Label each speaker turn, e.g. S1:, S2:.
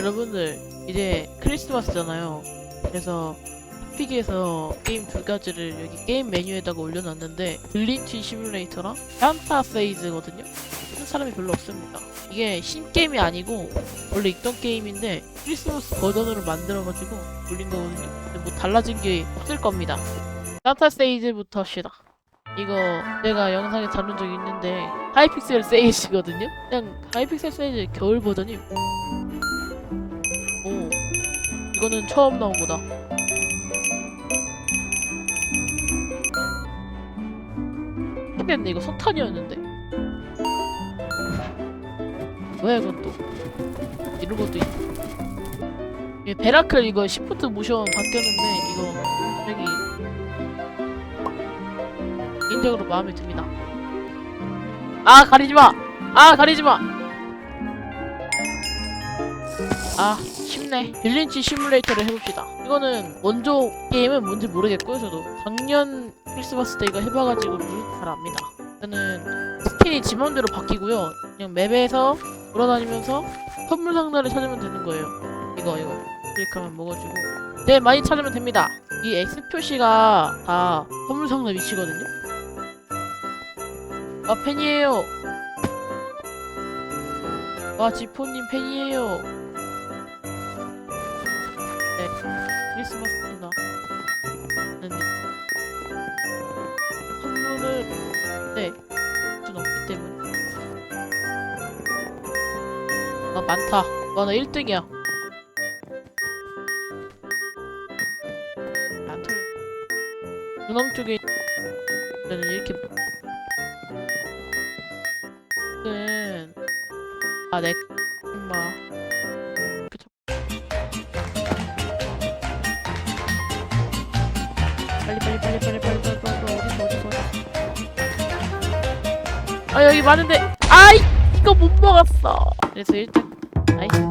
S1: 여러분들 이제 크리스마스잖아요. 그래서 핫픽에서 게임 두 가지를 여기 게임 메뉴에다가 올려놨는데 글린치 시뮬레이터랑 산타 세이즈거든요. 하는 사람이 별로 없습니다. 이게 신게임이 아니고 원래 있던 게임인데 크리스마스 버전으로 만들어가지고 올린 거거든요. 근데 뭐 달라진 게 없을 겁니다. 산타 세이즈부터 합시다. 이거 내가 영상에 다룬 적이 있는데 하이픽셀 세이즈거든요? 그냥 하이픽셀 세이즈 겨울 버전이 오 이거는 처음 나온 거다. 했네 이거 석탄이었는데. 뭐야 이건 또 이런 것도 있 이 베라클 이거 시프트 모션 바뀌었는데 이거 여기 개인적으로 마음에 듭니다. 아 가리지 마! 아 가리지 마 아 쉽네. 빌린치 시뮬레이터를 해봅시다. 이거는 원조 게임은 뭔지 모르겠고요 저도. 작년 크리스마스 때 이거 해봐가지고 잘 압니다. 저는 스킨이 지 맘대로 바뀌고요. 그냥 맵에서 돌아다니면서 선물 상자를 찾으면 되는 거예요. 이거 이거. 클릭하면 먹어주고. 네 많이 찾으면 됩니다. 이 X 표시가 다 선물 상자 위치거든요. 아 팬이에요. 아 지포님 팬이에요 네. 크리스마스입니다. 네, 네. 선물을 네 준 없기 때문에. 아 많다. 와 나 1등이야. 안 틀려 중앙 쪽에 저는 이렇게 는 아, 내 엄마. 빨리 빨리 빨리 빨리 빨리 빨리. 아 여기 많은데 아이 이거 못 먹었어. 그래서 일단 나이스.